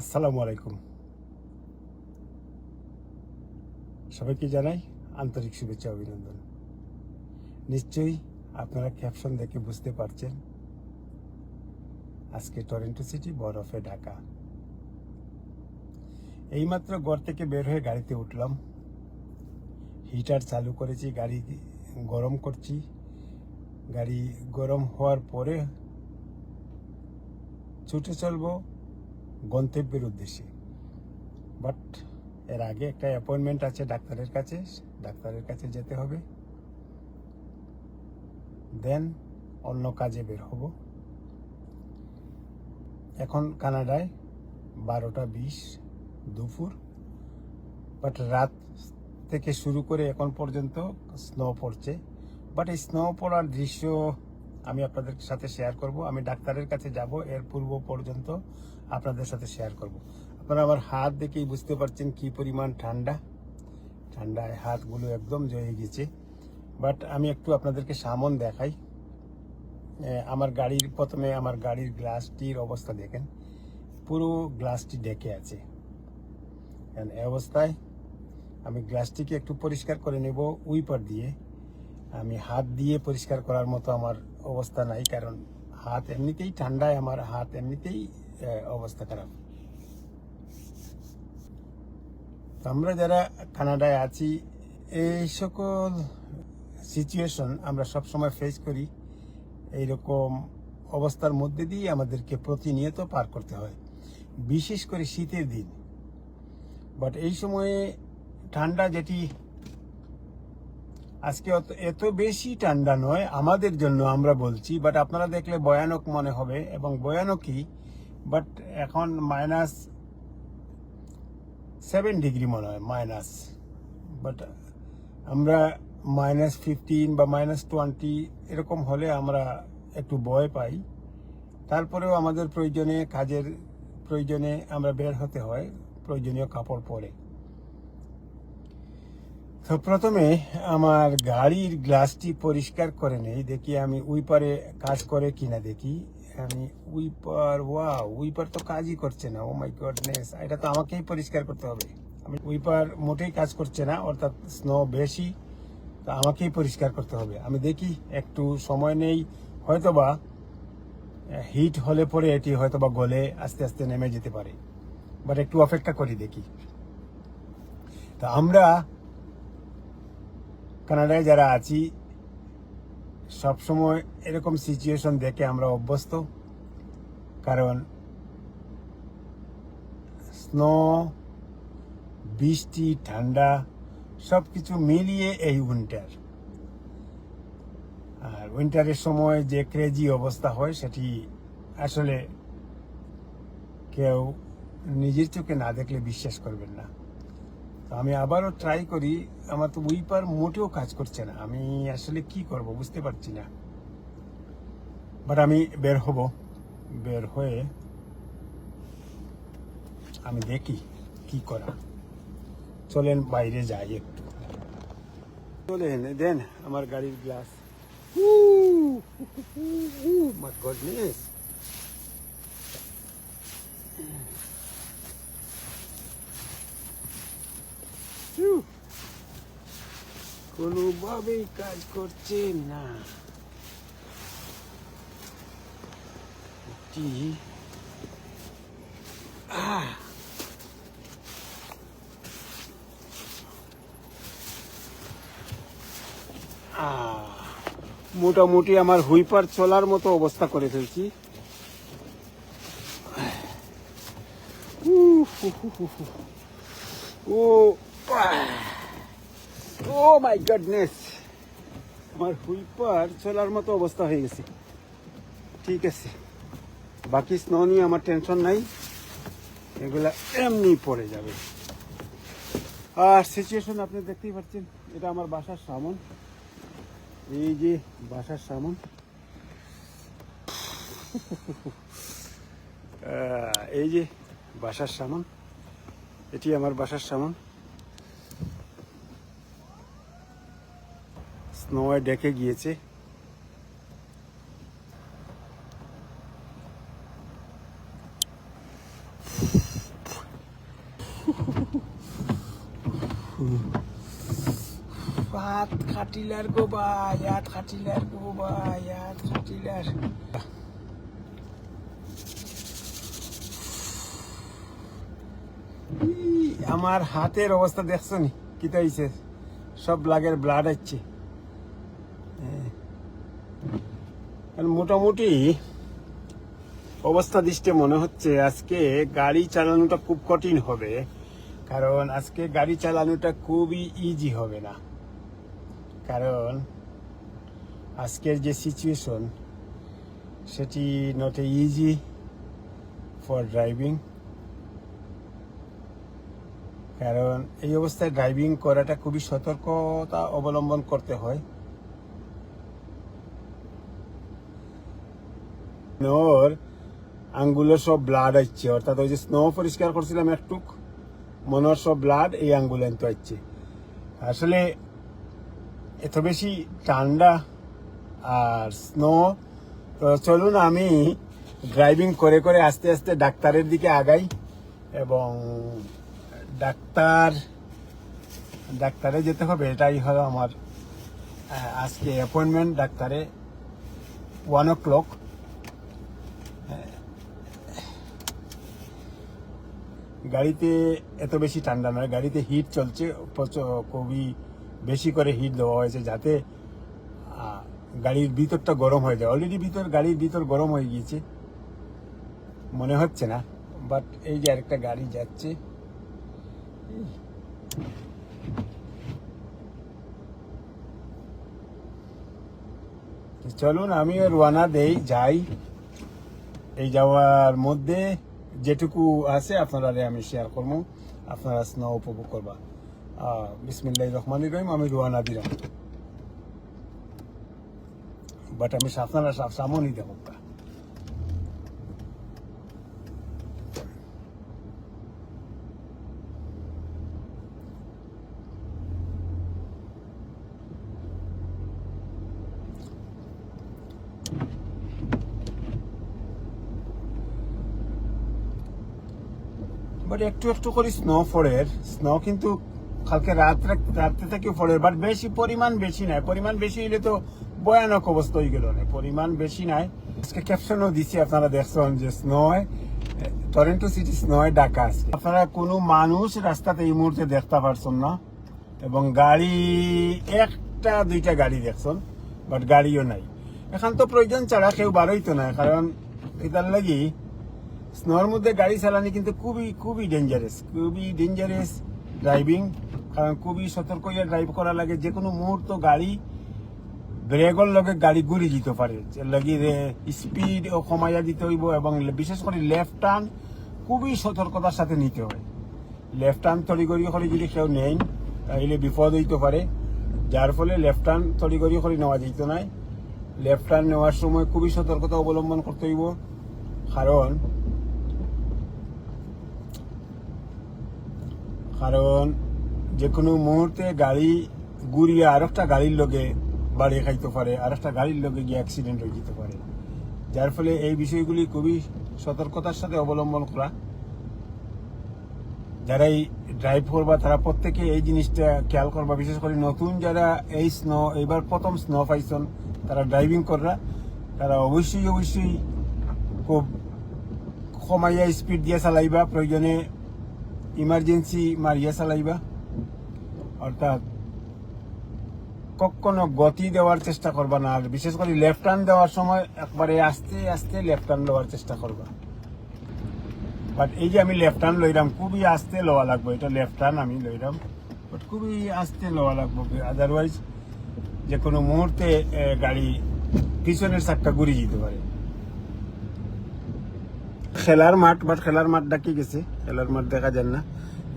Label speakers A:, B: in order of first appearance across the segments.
A: আসসালামু আলাইকুম। সবাইকে জানাই আন্তরিক শুভেচ্ছা অভিনন্দন। নিশ্চয়ই আপনারা ক্যাপশন দেখে বুঝতে পারছেন, আজকে টরেন্টো সিটি বরফে ঢাকা। এইমাত্র ঘর থেকে বের হয়ে গাড়িতে উঠলাম। হিটার চালু করেছি, গাড়ি গরম করছি। গাড়ি গরম হওয়ার পরে ছুটে চলবো গন্তব্যের উদ্দেশ্যে। বাট এর আগে একটা অ্যাপয়েন্টমেন্ট আছে ডাক্তারের কাছে ডাক্তারের কাছে যেতে হবে। দেন অন্য কাজে বের হব। এখন কানাডায় বারোটা বিশ দুপুর। বাট রাত থেকে শুরু করে এখন পর্যন্ত স্নো পড়ছে। বাট এই স্নো পড়ার দৃশ্য আমি আপনাদের সাথে শেয়ার করব। আমি ডাক্তারের কাছে যাব, এর পূর্ব পর্যন্ত আপনাদের সাথে শেয়ার করব। আপনারা আমার হাত দেখেই বুঝতে পারছেন কি পরিমাণ ঠান্ডা। ঠান্ডায় হাতগুলো একদম জয়ে গেছে। বাট আমি একটু আপনাদেরকে সামন দেখাই। আমার গাড়ির, প্রথমে আমার গাড়ির গ্লাসটির অবস্থা দেখেন। পুরো গ্লাসটি ডেকে আছে। এই অবস্থায় আমি গ্লাসটিকে একটু পরিষ্কার করে নেব উইপার দিয়ে। আমি হাত দিয়ে পরিষ্কার করার মতো আমার অবস্থা নাই, কারণ হাত এমনিতেই ঠান্ডায়, আমার হাত এমনিতেই অবস্থা খারাপ। আমরা যারা কানাডায় আছি, এই সকল সিচুয়েশন আমরা সব সময় ফেস করি। এইরকম অবস্থার মধ্যে দিয়ে আমাদেরকে প্রতিনিয়ত পার করতে হয়। বিশেষ করে শীতের দিন। বাট এই সময়ে ঠান্ডা যেটি, আজকে এত বেশি ঠান্ডা নয়, আমাদের জন্য আমরা বলছি। বাট আপনারা দেখলে ভয়ানক মনে হবে এবং ভয়ানকই বাট এখন মাইনাস সেভেন ডিগ্রি মনে হয় মাইনাস বাট আমরা মাইনাস ফিফটিন বা মাইনাস টোয়েন্টি এরকম হলে আমরা একটু ভয় পাই। তারপরেও আমাদের প্রয়োজনে, কাজের প্রয়োজনে আমরা বের হতে হয়, প্রয়োজনীয় কাপড় পরে। তো প্রথমে আমার গাড়ির গ্লাসটি পরিষ্কার করে নেই, দেখি আমি উইপারে কাজ করে কিনা দেখি। আমি উইপার ওয়া উইপার তো কাজই করছে না ও মাই গডনেস এটা তো আমাকেই পরিষ্কার করতে হবে। আমি উইপার মোটেই কাজ করছে না, অর্থাৎ স্নো বেশি, তা আমাকেই পরিষ্কার করতে হবে। আমি দেখি, একটু সময় নেই, হয়তোবা হিট হলে পরে এটি হয়তোবা গলে আস্তে আস্তে নেমে যেতে পারে বাট একটু অপেক্ষা করি দেখি। তা আমরা কানাডায় যারা আছি সব সময় এরকম সিচুয়েশন দেখে আমরা অভ্যস্ত। কারণ স্নো, বৃষ্টি, ঠান্ডা সব কিছু মিলিয়ে এই উইন্টার আর উইন্টারের সময় যে ক্রেজি অবস্থা হয়, সেটি আসলে কেউ নিজের চোখে না দেখলে বিশ্বাস করবেন না। তো আমি আবারও ট্রাই করি, আমার তো উইপার মোটেও কাজ করছে না। আমি আসলে কি করব বুঝতে পারছি না। বাট আমি বের হব। বের হয়ে আমি দেখি কি করা। চলেন বাইরে যাই একটু। চলেন, দেন আমার গাড়ির গ্লাস মাই গডনেস কোনোভাবেই কাজ করছে না! মোটামুটি আমার হুইপার চলার মতো অবস্থা করে ফেলছি। ও ও মাই গডনেস আমার হুইপার চলার মতো অবস্থা হয়ে গেছে। ঠিক আছে। বাকি স্নো নিয়ে আমার টেনশন নাই। এগুলা এমনি পড়ে যাবে। আর সিচুয়েশন আপনি দেখতেই পাচ্ছেন, এটা আমার বাসার সামন। এই যে বাসার সামন। এই যে বাসার সামন। এটি আমার বাসার সামন। স্নোয় ডেকে গিয়েছে। খাটিলার গো বা ইয়াত খাটিলার গো বা ইয়াত খাটিলার। আমার হাতের অবস্থা দেখছ নি? কিতা সব লাগের ব্লাড আছে মোটামুটি অবস্থা দৃষ্টে মনে হচ্ছে আজকে গাড়ি চালানোটা খুব কঠিন হবে। কারণ আজকে গাড়ি চালানোটা খুবই ইজি হবে না। কারণ আজকের যে সিচুয়েশন সেটি not a easy for driving কারণ এই অবস্থায় ড্রাইভিং করাটা খুবই সতর্কতা অবলম্বন করতে হয়। ওর আঙ্গুলে সব ব্লাড আসছে অর্থাৎ ওই যে স্নো পরিষ্কার করছিলাম একটুক, মনের সব ব্লাড এই আঙ্গুলে আনতে আসছে আসলে এত বেশি ঠান্ডা আর স্নো তো চলুন আমি ড্রাইভিং করে করে আস্তে আস্তে ডাক্তারের দিকে আগাই এবং ডাক্তার, ডাক্তারে যেতে হবে, এটাই হলো আমার আজকে অ্যাপয়েন্টমেন্ট ডাক্তারে ওয়ান ও ক্লক গাড়িতে এত বেশি ঠান্ডা নয়, গাড়িতে হিট চলছে খুবই বেশি করে হিট দেওয়া হয়েছে যাতে গাড়ির ভিতরটা গরম হয়ে যায়। অলরেডি ভিতর, গাড়ির ভিতর গরম হয়ে গিয়েছে, মনে হচ্ছে না বাট এই যে আরেকটা গাড়ি যাচ্ছে, চলুন, আমিও রওনা দেই, যাই, এই যাওয়ার মধ্যে যেটুকু আছে আপনারা আমি শেয়ার করব আপনারা স্নেহ উপভোগ করবা। বিসমিল্লাহ রহমান রহিম, আমি রোয়ানা দিলাম বাট আমি আপনারা সামনই দেবো বাট একটু একটু করে স্নো পড়ে স্নো কিন্তু কালকে রাত্রে রাত্রে থেকে পড়ে বাট বেশি পরিমাণ বেশি নাই। পরিমাণ বেশি হইলে তো ভয়ানক অবস্থা হয়ে গেল পরিমাণ বেশি নাই। আজকে ক্যাপশনও দিছি, আপনারা দেখছেন যে স্নোয় টরেন্টো সিটি স্নোয় ডাকা আজকে আপনারা কোনো মানুষ রাস্তাতে এই মুহূর্তে দেখতে পারছেন না, এবং গাড়ি, একটা, দুইটা গাড়ি দেখছেন বাট গাড়িও নাই। এখন তো প্রয়োজন ছাড়া কেউ বারোইতো না, কারণ এটার লাগি স্নোর মধ্যে গাড়ি চালানি কিন্তু খুবই খুবই ডেঞ্জারাস খুবই ডেঞ্জারাস ড্রাইভিং কারণ খুবই সতর্ক হয়ে ড্রাইভ করা লাগে। যে কোনো মুহূর্ত গাড়ি ব্রেকর লগে গাড়ি ঘুরে যেতে পারে। লাগি স্পিড কমাইয়া দিতে হইব এবং বিশেষ করে লেফট টার্ন খুবই সতর্কতার সাথে নিতে হয়। লেফট টার্ন তড়িগড়ি করে যদি কেউ নেই তাহলে বিপদ হইতে পারে। যার ফলে লেফট টার্ন তড়িগড়ি করে নেওয়া যেত নাই। লেফট টার্ন নেওয়ার সময় খুবই সতর্কতা অবলম্বন করতে হইব। কারণ কারণ যে কোনো মুহূর্তে গাড়ি ঘুরিয়ে আর একটা গাড়ির লগে বাড়িয়ে খাইতে পারে আর একটা গাড়ির লগে গিয়ে অ্যাক্সিডেন্ট হয়ে যেতে পারে। যার ফলে এই বিষয়গুলি খুবই সতর্কতার সাথে অবলম্বন করা। যারা এই ড্রাইভ করবা তারা প্রত্যেকে এই জিনিসটা খেয়াল করবা, বিশেষ করে নতুন যারা এই স্নো এবার প্রথম স্নো পাইছন, তারা ড্রাইভিং কররা। তারা অবশ্যই অবশ্যই খুব কমাইয়া স্পিড দিয়ে চালাইবা। প্রয়োজনে ইমার্জেন্সি মারিয়া চালাইবা অর্থাৎ কখনো গতি দেওয়ার চেষ্টা করবা না, আর বিশেষ করে লেফট টার্ন দেওয়ার সময় একবারে আস্তে আস্তে লেফট টার্ন দেওয়ার চেষ্টা করবা। বাট এই যে আমি লেফট টার্ন লইলাম খুবই আস্তে লওয়া লাগবে, এটা লেফট টার্ন আমি লইলাম বাট খুবই আস্তে লওয়া লাগবে। আদারওয়াইজ যে কোনো মুহূর্তে গাড়ি পিছনের চাক্কা ঘুরে যেতে পারে। খেলার মাঠ, বাট খেলার মাঠ ডাকি গেছে? খেলার মাঠ দেখা যান না।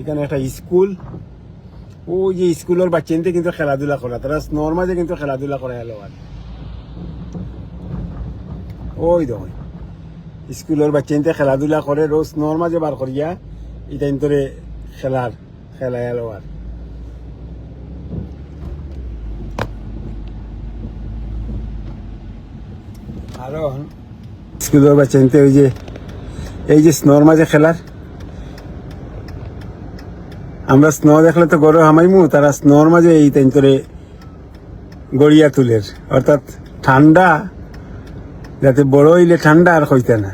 A: এখানে একটা স্কুল। ও যে স্কুলের বাচ্চাতে কিন্তু খেলাধুলা করা। তারা স্নোর মাঝে কিন্তু খেলাধুলা করা এলো আর। ওই দেখো। স্কুলের বাচ্চাতে খেলাধুলা করে, রোজ স্নোর মাঝে বার করিয়া এটা ইন্তরে খেলার খেলা এলো আর। কারণ স্কুলের বাচ্চাতে ওই যে এই যে স্নোর মাঝে খেলার। আমরা স্নো দেখলে তো গরু হামাইমু, তারা স্নোর মাঝে এই তাই করে গড়িয়া তুলের। অর্থাৎ ঠান্ডা, যাতে বড় হইলে ঠান্ডা আর হইতে না।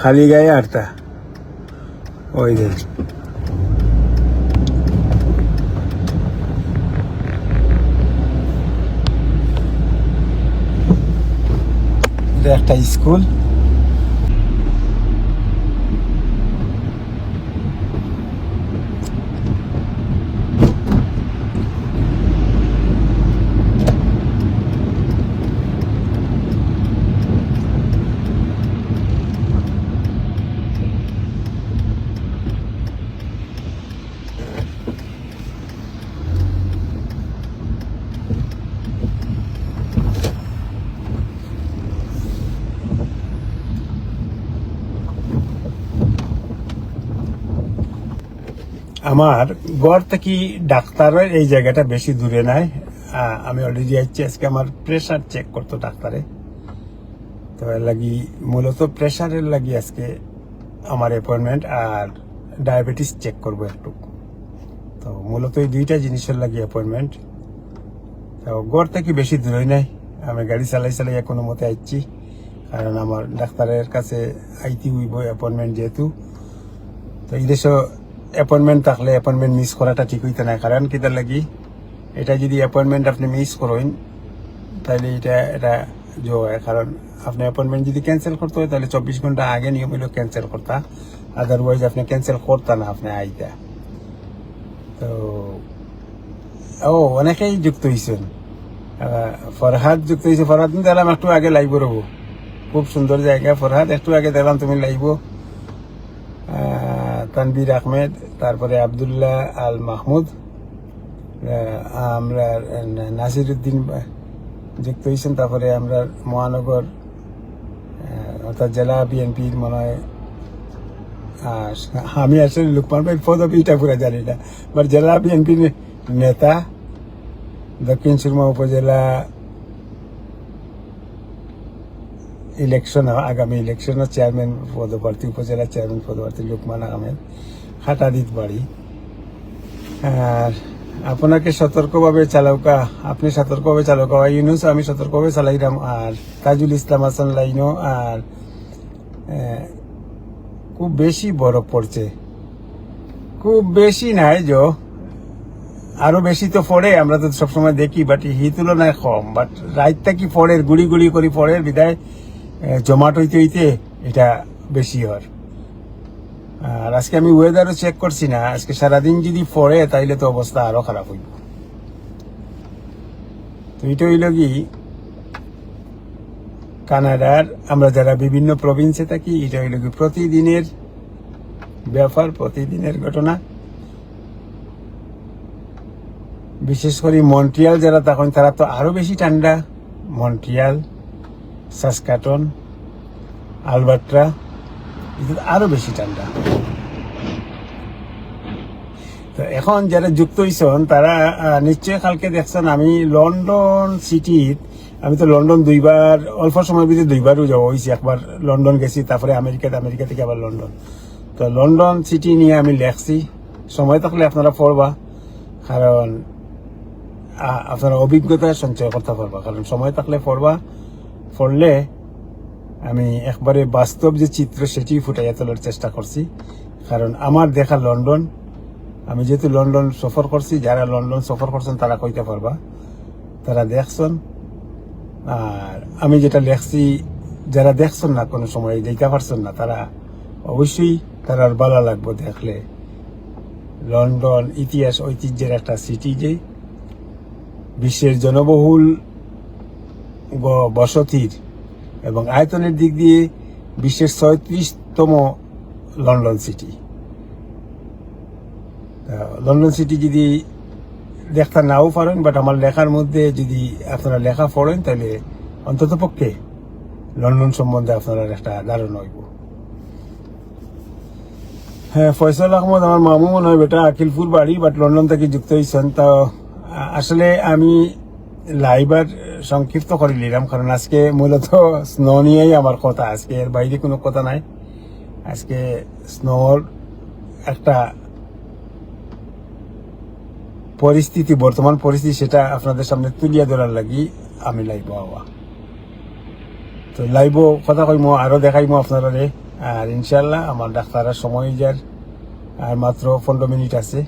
A: খালি গায়ে আর তা ওই যে। একটা স্কুল। আমার ঘর থেকে ডাক্তারের? এই জায়গাটা বেশি দূরে নাই। আমি অলরেডি আসছি আজকে আমার প্রেশার চেক করতো ডাক্তারে। তো এর লাগি মূলত প্রেশারের লাগি আজকে আমার অ্যাপয়েন্টমেন্ট আর ডায়াবেটিস চেক করব একটু। তো মূলত এই দুইটা জিনিসের লাগি অ্যাপয়েন্টমেন্ট তো ঘর থেকে বেশি দূরে নাই। আমি গাড়ি চালাই চালাই কোনো মতে আইছি কারণ আমার ডাক্তারের কাছে আইতি হইব অ্যাপয়েন্টমেন্ট যেহেতু। তো এই দেশে অ্যাপয়েন্টমেন্ট থাকলে অ্যাপয়েন্টমেন্ট মিস করাটা ঠিক হইতে না কারণ কিতার লাগি, এটা যদি অ্যাপয়েন্টমেন্ট আপনি মিস করেন তাহলে এটা এটা জো কারণ আপনি অ্যাপয়েন্টমেন্ট যদি ক্যান্সেল করতে হয় তাহলে চব্বিশ ঘণ্টা আগে নিয়ম হইল ক্যান্সেল করতা আদারওয়াইজ আপনি ক্যান্সেল করতা না, আপনি আইতা। তো, ও, অনেকেই যুক্ত হয়েছেন ফরহাদ যুক্ত হয়েছে ফরহাদ দেখলাম একটু আগে লাইব রবো খুব সুন্দর জায়গা, ফরহাদ, একটু আগে দেখলাম তুমি লাইব তানবীর আহমেদ, তারপরে আবদুল্লাহ আল মাহমুদ আমরা নাসির উদ্দিন যুক্ত হয়েছেন, তারপরে আমরা মহানগর অর্থাৎ জেলা বিএনপির মনে হয় আমি আসলে লুকমান ভাই পদবিটা পুরো জানি না বাট জেলা বিএনপির নেতা দক্ষিণ সুরমা উপজেলা ইলেকশন আগামী ইলেকশন চেয়ারম্যান পদপ্রার্থী, উপজেলা চেয়ারম্যান পদপ্রার্থী লুকমান আহমেদ খাটাদিত বাড়ি। আর আপনাকে সতর্কভাবে চালকা, আপনি সতর্কভাবে চালাউকা চালকা ইউনুস, আমি সতর্কভাবে চালাইলাম। আর তাজুল ইসলাম হাসান লাইনও, আর খুব বেশি বরফ পড়ছে। খুব বেশি নাই যো। আরও বেশি তো পড়ে, আমরা তো সবসময় দেখি বাট হি তুলনায় কম। বাট রাইতটা কি পড়ে গুড়ি গুড়ি করে পড়ে বিদায়। জমাট হইতে হইতে এটা বেশি হয়। আর আজকে আমি ওয়েদারও চেক করছি না, আজকে সারাদিন যদি পড়ে, তাইলে তো অবস্থা আরও খারাপ হইব। তো এটা হইল কি, কানাডার আমরা যারা বিভিন্ন প্রভিন্সে থাকি, এটা হইল কি প্রতিদিনের ব্যাপার, প্রতিদিনের ঘটনা। বিশেষ করে মন্ট্রিয়াল যারা তখন তারা তো আরও বেশি ঠান্ডা। মন্ট্রিয়াল সাসকাটন আলবার্ট্রা এদের আরও বেশি ঠান্ডা। তো এখন যারা যুক্ত হয়েছেন তারা নিশ্চয়ই কালকে দেখছেন, আমি লন্ডন সিটির আমি তো লন্ডন দুইবার, অল্প সময়ের ভিতরে দুইবারও যাওয়া হয়েছি একবার লন্ডন গেছি, তারপরে আমেরিকাতে, আমেরিকা থেকে আবার লন্ডন। তো লন্ডন সিটি নিয়ে আমি লেখছি। সময় থাকলে আপনারা পড়বা, কারণ আপনারা অভিজ্ঞতা সঞ্চয় করতে পারবা কারণ সময় থাকলে পড়বা। পড়লে আমি একবারে বাস্তব যে চিত্র সেটি ফুটাইয়া তোলার চেষ্টা করছি। কারণ আমার দেখা লন্ডন, আমি যেহেতু লন্ডন সফর করছি, যারা লন্ডন সফর করছেন তারা কইতে পারবা। তারা দেখছেন, আর আমি যেটা লেখছি, যারা দেখছেন না কোনো সময় যেতে পারছেন না, তারা অবশ্যই তারা ভালো লাগবে দেখলে। লন্ডন ইতিহাস ঐতিহ্যের একটা সিটি যে, বিশ্বের জনবহুল বসতির এবং আয়তনের দিক দিয়ে বিশ্বের ছয়ত্রিশতম লন্ডন সিটি। লন্ডন সিটি যদি দেখতে নাও পারেন বাট আমার লেখার মধ্যে যদি আপনারা লেখা পড়েন, তাহলে অন্তত পক্ষে লন্ডন সম্বন্ধে আপনারা একটা ধারণা হইব। হ্যাঁ ফয়সাল আহমদ, আমার মামু মনে হয় বেটা আকিলপুর বাড়ি বাট লন্ডন থেকে যুক্ত হয়েছেন। তো, আসলে আমি লাইবার সংক্ষিপ্ত করে নিলাম, কারণ আজকে মূলত স্নো নিয়েই আমার কথা। আজকে এর বাইরে কোনো কথা নাই। আজকে স্নোর একটা পরিস্থিতি, বর্তমান পরিস্থিতি, সেটা আপনাদের সামনে তুলিয়া ধরার লাগি আমি লাইব হওয়া তো লাইব, কথা কইমো, আরও দেখাইমো আপনারা আর ইনশাল্লাহ আমার ডাক্তারের সময় যার, আর মাত্র পনেরো মিনিট আছে।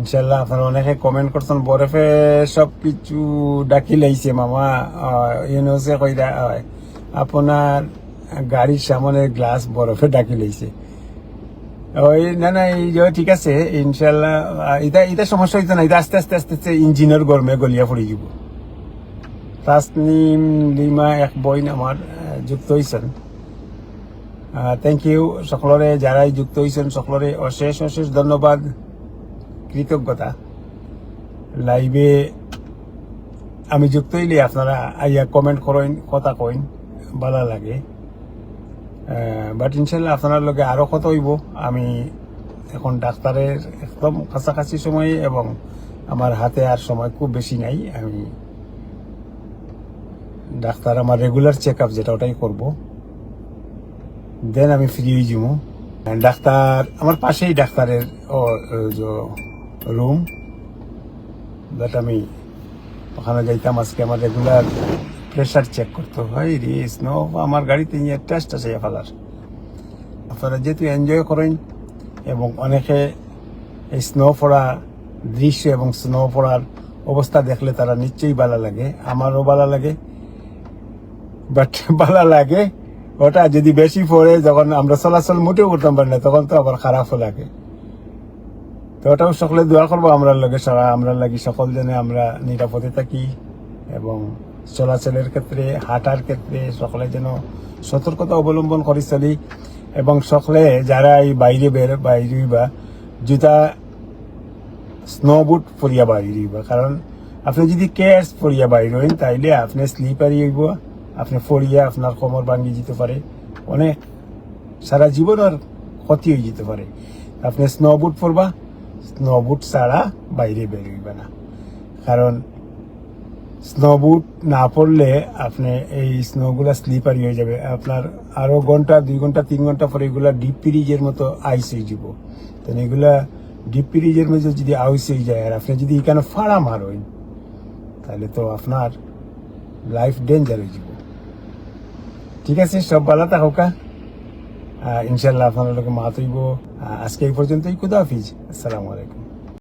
A: ইনশাল্লাহ আপনারা অনেকে কমেন্ট করছেন বরফে সব কিছু ডাকি লাইছে মামা। ইউনিভার্সে কইরা হয়, আপনার গাড়ির সামনে গ্লাস বরফে ডাকি লাইছে। ওই না না এই ঠিক আছে ইনশাল্লাহ এটা এটা সমস্যা হইতো না এটা আস্তে আস্তে আস্তে আস্তে ইঞ্জিনের গরমে গলিয়া পড়ে যাব তাসনিম লিমা এক বইন আমার যুক্ত হয়েছেন থ্যাংক ইউ সকলরে যারাই যুক্ত হয়েছেন সকলরে অশেষ অশেষ ধন্যবাদ। কৃতজ্ঞতা। লাইভে আমি যুক্ত হইলে আপনারা আইয়া কমেন্ট করেন, কথা কইন, ভালো লাগে। বাট ইনশাল্লাহ আপনার লগে আরও কত হইব। আমি এখন ডাক্তারের একদম কাছাকাছি সময়ে এবং আমার হাতে আর সময় খুব বেশি নাই। আমি ডাক্তার আমার রেগুলার চেক আপ যেটা ওটাই করব। দেন আমি ফ্রি হয়ে যাব। ডাক্তার, আমার পাশেই ডাক্তারের রুম দ্যাট আমি ওখানে যাইতাম আজকে আমার রেগুলার প্রেশার চেক করতে হয় রে স্নো আমার গাড়িতে নিয়ে টেস্ট আছে ফেলার আপনারা যেহেতু এনজয় করেন এবং অনেকে এই স্নো পড়া দৃশ্য এবং স্নো পড়ার অবস্থা দেখলে তারা নিশ্চয়ই ভালো লাগে। আমারও ভালো লাগে। বাট ভালো লাগে, ওটা যদি বেশি পড়ে, যখন আমরা চলাচল মোটেও করতাম পারি না, তখন তো আবার খারাপও লাগে। তো সকলে দোয়া করব আমরা লগে সারা আমরা লাগি সকল জনে আমরা নিরাপদে থাকি এবং চলাচলের ক্ষেত্রে, হাঁটার ক্ষেত্রে সকলে যেন সতর্কতা অবলম্বন করে চলি এবং সকলে যারা এই বাইরে বের বাইরে বা জুতা স্নো বুট পরিয়া বাইরে হইবা। কারণ আপনি যদি কেয়ার্স পরিয়া বাইরে হইন, তাইলে আপনি স্লিপারি হইব, আপনি ফরিয়া আপনার কোমর ভাঙি যেতে পারে, অনেক সারা জীবনের ক্ষতি হয়ে যেতে পারে। আপনি স্নো বুট পরবা স্নো বুট ছাড়া বাইরে বের হইবে না। কারণ স্নো বুট না পড়লে আপনি এই স্নোগুলা স্লিপারি হয়ে যাবে। আপনার আরও ঘণ্টা, দুই ঘণ্টা, তিন ঘণ্টা পরে এগুলা ডিপ ফ্রিজের মতো আইস হয়ে যাব। তো এগুলা ডিপ ফ্রিজের মধ্যে যদি আইস হয়ে যায়, আর আপনি যদি এখানে ফাড়া মারেন, তাহলে তো আপনার লাইফ ডেঞ্জার হয়ে যাব। ঠিক আছে, সব ভালো থাকুকা ইনশাল্লাহ আপনারা লোক মাতইব আজকে এই পর্যন্তই খুদা হাফিজ। আসসালামু আলাইকুম।